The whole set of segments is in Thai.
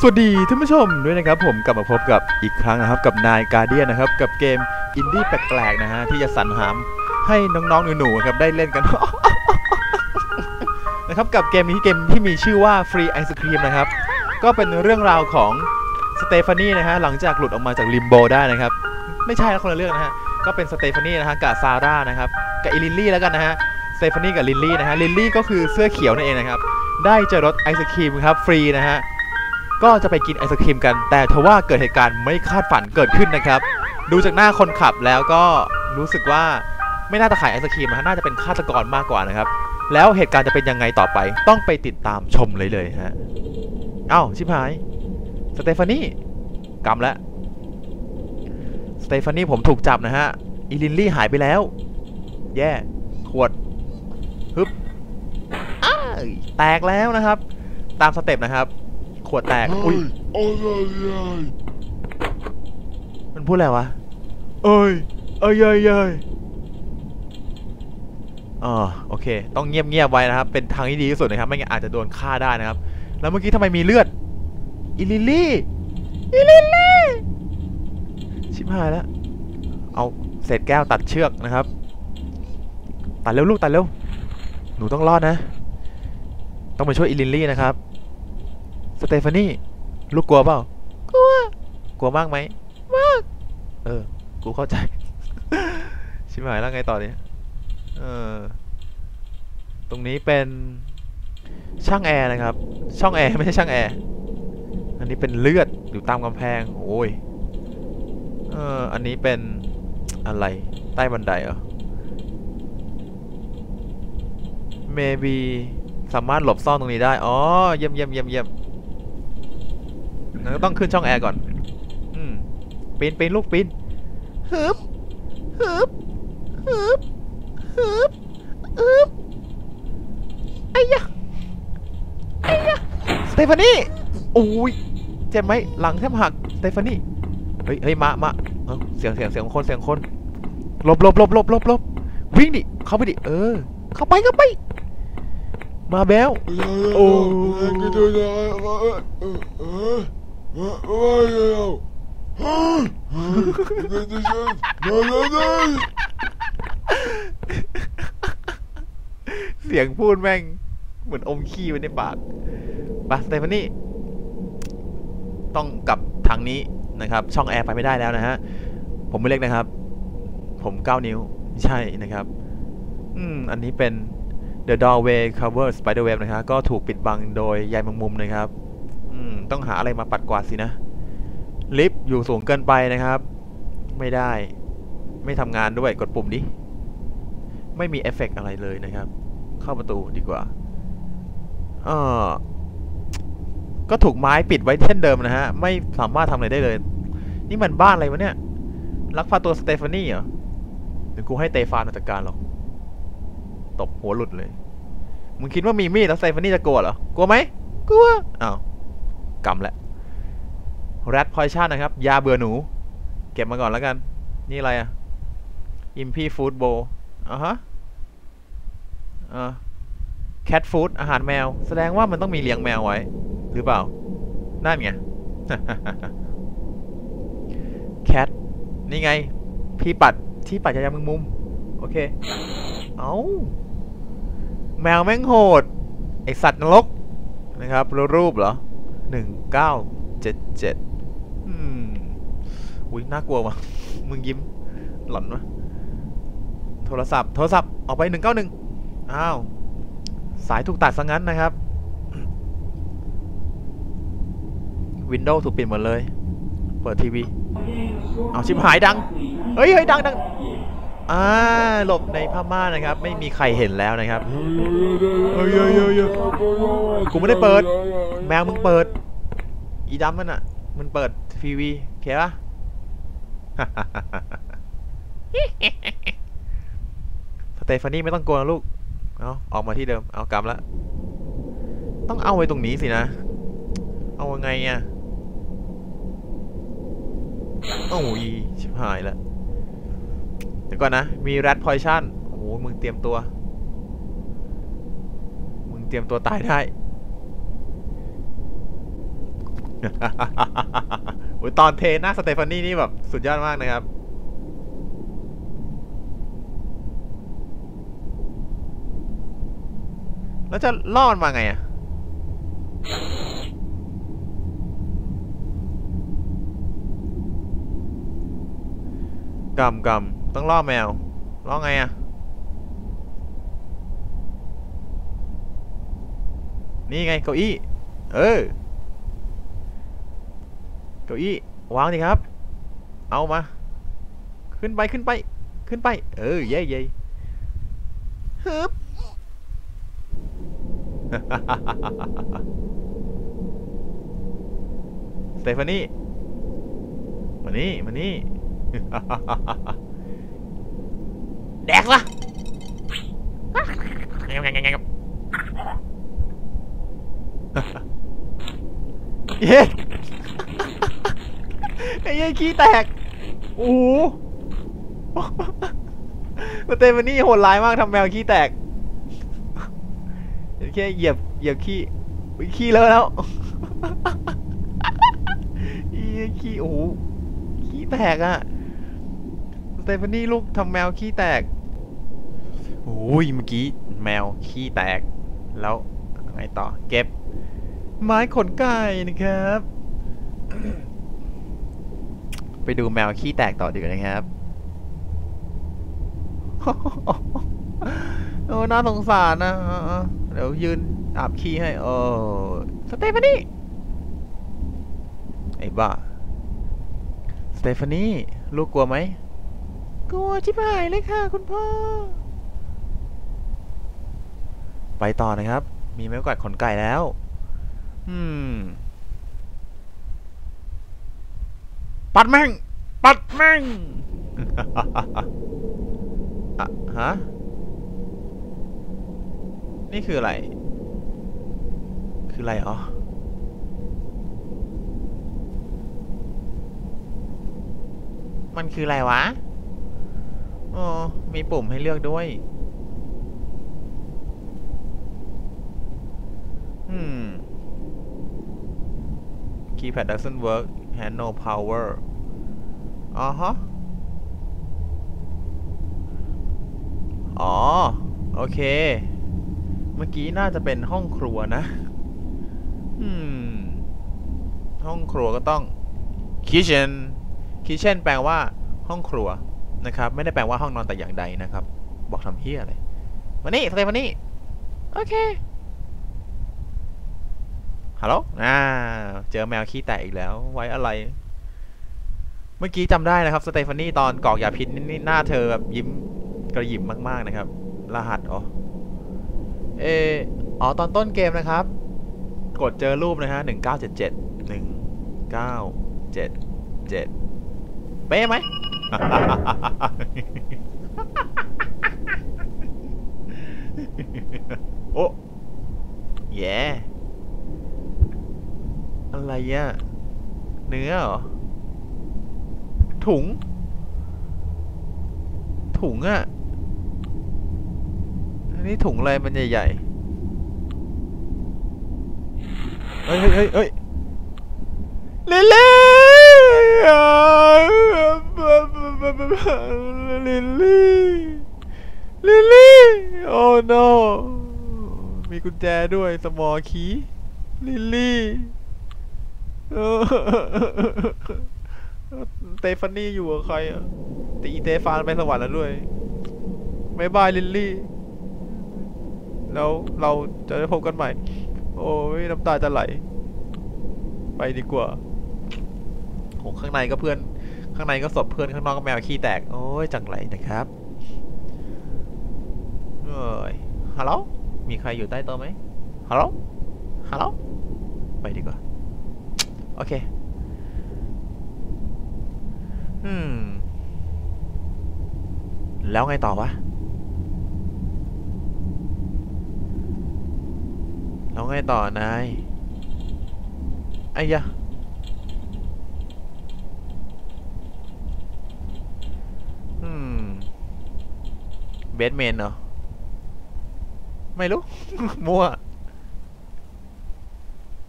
สวัสดีท่านผู้ชมด้วยนะครับผมกลับมาพบกับอีกครั้งนะครับกับนายการเดียนนะครับกับเกมอินดี้แปลกๆนะฮะที่จะสรรหามให้น้องๆหนูๆครับได้เล่นกัน นะครับกับเกมนี้เกมที่มีชื่อว่าฟรีไอศครีมนะครับก็เป็นเรื่องราวของสเตฟานีนะฮะหลังจากหลุดออกมาจากลิมโบได้นะครับไม่ใช่แล้วคนละเรื่องนะฮะก็เป็นสเตฟานีนะฮะกับซาร่านะครับกับอิลิลลี่แล้วกันนะฮะสเตฟานีกับลิลลี่นะฮะลิลลี่ก็คือเสื้อเขียวนั่นเองนะครับได้เจอรถไอศครีมครับฟรีนะฮะ ก็จะไปกินไอศครีมกัน แต่ทว่าเกิดเหตุการณ์ไม่คาดฝันเกิดขึ้นนะครับ ดูจากหน้าคนขับแล้วก็รู้สึกว่าไม่น่าจะขายไอศครีมนะน่าจะเป็นฆาตกรมากกว่านะครับ แล้วเหตุการณ์จะเป็นยังไงต่อไป ต้องไปติดตามชมเลยเลยฮะเอ้าชิบหายสเตฟานี่กำแล้วสเตฟานี่ผมถูกจับนะฮะอีลินลี่หายไปแล้ว แย่ขวดฮึบแตกแล้วนะครับ ตามสเต็ปนะครับ วดแตก อุ้ยโอ้ยโอ้ยโอ้ยมันพูดอะไรวะ เอ้ย เอ้ยเอ้ยเอ้ยอ๋อโอเค ต้องเงียบเงียบๆไว้นะครับ เป็นทางที่ดีที่สุดนะครับ ไม่งั้นอาจจะโดนฆ่าได้นะครับ แล้วเมื่อกี้ทำไมมีเลือด อิลิลลี่ อิลิลลี่ ชิบหายแล้ว เอาเศษแก้วตัดเชือกนะครับ ตัดเร็วลูกตัดเร็ว หนูต้องรอดนะ ต้องไปช่วยอิลิลลี่นะครับ สเตฟานี่ลูกกลัวเปล่ากลัวกลัวมากไหมมาก เออ กูเข้าใจ ชิบหายแล้วไงต่อเนี่ยเออตรงนี้เป็นช่างแอร์นะครับ ช่องแอร์ไม่ใช่ช่างแอร์ อันนี้เป็นเลือดอยู่ตามกำแพง โอ้ย เออ อันนี้เป็นอะไร ใต้บันไดเหรอ maybe สามารถหลบซ่อนตรงนี้ได้ อ๋อ เยี่ยมเยี่ยมเยี่ยมเยี่ยม ต้องขึ้นช่องแอร์ก่อน อืมปีนปีนลูกปีนฮึบฮึบฮึบฮึบฮึบไอ้ยะไอ้ยะสเตฟานี่โอ้ยเจ็บไหมหลังแทบหักสเตฟานี่เฮ้ยเฮ้ยมามาเอ้าเสียงเสียงเสียงคนเสียงคนหลบหลบหลบหลบหลบหลบวิ่งดิเข้าไปดิเออ เข้าไปเข้าไป มาแบลโอ้ยกินตัวใหญ่ เสียงพูดแม่ง เหมือนอมขี้ไว้ในปากไปสเตฟานี่ ต้องกลับทางนี้นะครับ ช่องแอร์ไปไม่ได้แล้วนะฮะ ผมไม่เล็กนะครับ ผม9นิ้วไม่ใช่นะครับ อืม อันนี้เป็น The Doorway Cover Spiderweb นะครับ ก็ถูกปิดบังโดยใยแมงมุมนะครับ อืมต้องหาอะไรมาปัดกวาดสินะ ลิฟต์อยู่สูงเกินไปนะครับ ไม่ได้ ไม่ทำงานด้วยกดปุ่มดิ ไม่มีเอฟเฟกต์อะไรเลยนะครับ เข้าประตูดีกว่าเออก็ถูกไม้ปิดไว้เช่นเดิมนะฮะ ไม่สามารถทำอะไรได้เลย นี่มันบ้านอะไรวะเนี่ย ลักพาตัวสเตฟานี่เหรอเดี๋ยวกูให้เตฟานมาจัดการหรอกตบหัวหลุดเลย มึงคิดว่ามีมีดแล้วสเตฟานี่จะกลัวเหรอ กลัวไหมกลัว อ้าว กำแหละแรดพอยชั่นนะครับ ยาเบื่อหนู เก็บมาก่อนแล้วกัน นี่อะไรอะอิมพีฟู้ดโบอะฮะอ่าแคทฟู้ดอาหารแมว แสดงว่ามันต้องมีเลี้ยงแมวไว้ หรือเปล่า นั่นไงแคทนี่ไง พี่ปัดที่ปัดยายามึงมุม โอเค เอาแมวแม่งโหด ไอสัตว์นรกนะครับรูปเหรอ หนึ่งเก้าเจ็ดเจ็ดอืมอุ้ยน่ากลัวว่ะ มึงยิ้มหลอนวะโทรศัพท์ โทรศัพท์ ออกไปหนึ่งเก้าหนึ่งอ้าว สายถูกตัดซะงั้นนะครับ วินโดว์ถูกปิดหมดเลย เปิดทีวี เอาชิบหายดัง เฮ้ยเฮ้ยดังดังอ่าหลบในผ้าม่านนะครับ ไม่มีใครเห็นแล้วนะครับเฮ้ยเฮ้ยเฮ้ยเฮ้ยกูไม่ได้เปิด แมวมึงเปิด อีดำมันอะ มันเปิดทีวีโอเคปะสเตฟานี่ไม่ต้องกลัวลูก เอาออกมาที่เดิม เอากลับละต้องเอาไว้ตรงนี้สินะ เอายังไงอะโอ้ยชิบหายละเดี๋ยวก่อนนะ มีแรดพอยชั่น โอ้โห มึงเตรียมตัว มึงเตรียมตัวตายได้ เโอ้ย ตอนเทหน้าสเตฟานี่นี่แบบสุดยอดมากนะครับ แล้วจะล่อมันมาไงอะกำกำต้องล่อแมว ล่อไงอะนี่ไงเก้าอี้ เออ เก้าอี้วางดิครับ เอามา ขึ้นไปขึ้นไป ขึ้นไป เออเย่เย่ฮึบสเตฟานี่มานี่มานี่แดกละเย้ไอ้เย้ ขี้แตกโอ้โหสเตฟานี่โหดร้ายมากทำแมวขี้แตกแค่เหยียบเหยียบขี้ขี้เลอะแล้วอีขี้โอ้โหขี้แตกอะสเตฟานี่ลูกทำแมวขี้แตกโอ้ยเมื่อกี้แมวขี้แตก แล้วไงต่อเก็บ ไม้ขนไก่นะครับ ไปดูแมวขี้แตกต่อดีกว่านะครับ โอ้น่าสงสารนะ เดี๋ยวยืนอาบขี้ให้ โอ้สเตฟานี่ไอ้บ้า สเตฟานี่ลูกกลัวไหม กลัวชิบหายเลยค่ะ คุณพ่อ ไปต่อนะครับ มีไม้กวาดขนไก่แล้ว อืม ปัดแม่ง ปัดแม่งอะฮะ นี่คืออะไร คืออะไรอ๋อมันคืออะไรวะ อ๋อ มีปุ่มให้เลือกด้วย อืม keypad doesn't work had no power อ๋อฮะอ๋อ โอเค เมื่อกี้น่าจะเป็นห้องครัวนะ อืม ห้องครัวก็ต้อง kitchen kitchen แปลว่า ห้องครัวนะครับ ไม่ได้แปลว่าห้องนอนแต่อย่างใดนะครับ บอกทำเฮียอะไรมานี่สเตฟานี่ โอเค ฮัลโหลอ่าเจอแมวขี้แตกอีกแล้ว ไว้อะไร เมื่อกี้จำได้นะครับ สเตฟานี่ตอนกรอกยาพิษนี่หน้าเธอแบบยิ้มกระยิมมาก ๆ นะครับ รหัสอ๋อเอออ๋อตอนต้นเกมนะครับ กดเจอรูปนะฮะหนึ่งเก้าเจ็ดเจ็ดหนึ่งเก้าเจ็ดเจ็ดเป๊ะไหมโอ้แย่ อะไรอะเนื้อเหรอ ถุง ถุงอะอันนี้ถุงอะไรมันใหญ่ๆเฮ้ยเฮ้ยเฮ้ยเฮ้ยลิลลี่ลิลลี่ลิลลี่โอ้ no มีกุญแจด้วยสมอคีลิลลี่ เตฟานี่อยู่กับใครอะแต่อีเตฟานไปสวรรค์แล้วด้วยบายบายลิลลี่ แล้วเราจะได้พบกันใหม่ โอ้ยน้ำตาจะไหล ไปดีกว่าโหข้างในก็เพื่อน ข้างในก็ศพเพื่อนข้างนอกก็แมวขี้แตก โอ้ยจังไรนะครับเอ้ยฮัลโหลมีใครอยู่ใต้โต๊ะไหมฮัลโหลฮัลโหลไปดีกว่า โอเค อืม แล้วไงต่อวะ แล้วไงต่อนายไอ้ยะอืม เบสเมนเหรอ ไม่รู้ มั่ว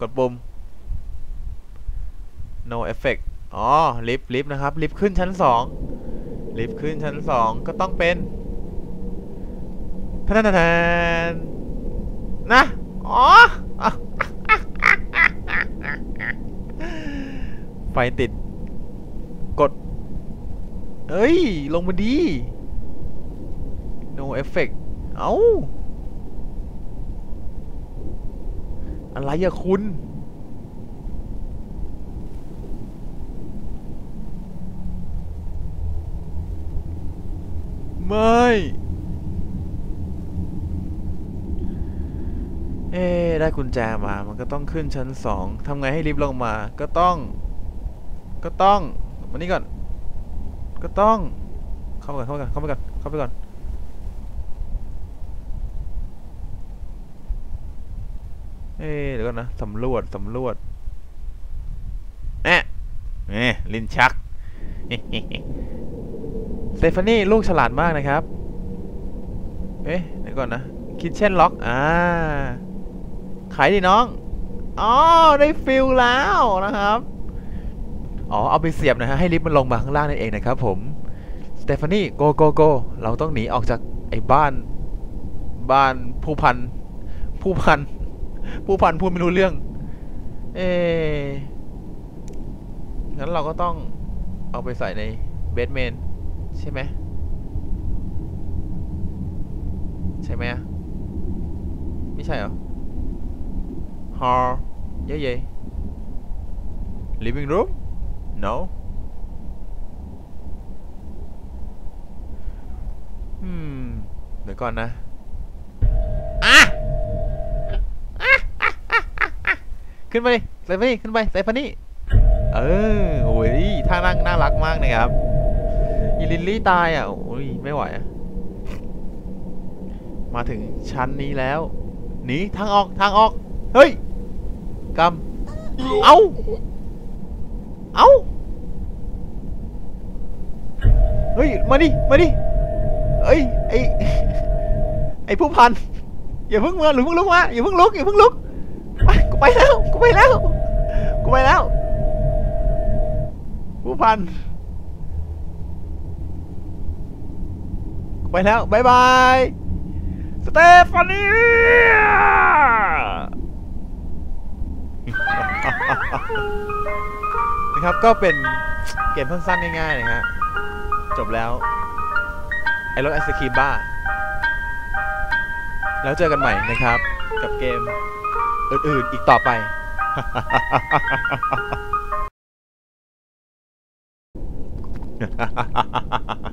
กดปุ่ม no effect อ๋อ ลิฟต์ลิฟต์นะครับ ลิฟต์ขึ้นชั้นสองลิฟต์ขึ้นชั้นสองก็ต้องเป็นทนทนทนนะ อ๋อ ไฟติด กด เอ้ย ลงมาดี no effect เอ้า อะไรอะคุณ ไม่ เอ๊ได้กุญแจมา มันก็ต้องขึ้นชั้นสองทำไงให้ลิฟต์ลงมา ก็ต้อง ก็ต้อง มานี่ก่อน ก็ต้อง เข้าไปก่อน เข้าไปก่อน เข้าไปก่อน เข้าไปก่อน เอ๊เดี๋ยวก่อนนะ สำรวจ สำรวจแอะเอ๊ะลิ้นชัก สเตฟานี่ลูกฉลาดมากนะครับ เอ๊ะเดี๋ยวก่อนนะ คิทเช่นล็อก อ่า ขายดิน้อง อ๋อ ได้ฟิลแล้วนะครับ อ๋อ เอาไปเสียบนะฮะ ให้ลิฟต์มันลงมาข้างล่างนั่นเองนะครับผม สเตฟานี่ โกโกโก เราต้องหนีออกจากไอ้บ้าน บ้านผู้พัน ผู้พัน ผู้พันพูดไม่รู้เรื่อง เอ๊งั้นเราก็ต้องเอาไปใส่ในเบดเมน ใช่ไหมใช่ไหมอะไม่ใช่เหรอ hall เย่เย่ living room no อืมเดี๋ยวก่อนนะอะขึ้นไปใส่ฟานี่ขึ้นไปใส่ฟานี่เออโอ้ยท่านั่งน่ารักมากนะครับ อีลิลลี่ตายอะ โอ้ย ไม่ไหวอะมาถึงชั้นนี้แล้ว หนี ทางออก ทางออก เฮ้ยกำเอาเอาเฮ้ย มาดิ มาดิเอ้ย ไอไอผู้พัน อย่าเพิ่งมาหรือเพิ่งลุกมา อย่าเพิ่งลุก อย่าเพิ่งลุกไปกูไปแล้ว กูไปแล้ว กูไปแล้ว ผู้พัน ไปแล้วบายบายสเตฟานีนะครับก็เป็นเกมสั้นๆง่ายๆนะฮะจบแล้ว ไอรถไอศครีมบ้า แล้วเจอกันใหม่นะครับ กับเกมอื่นๆอีกต่อไป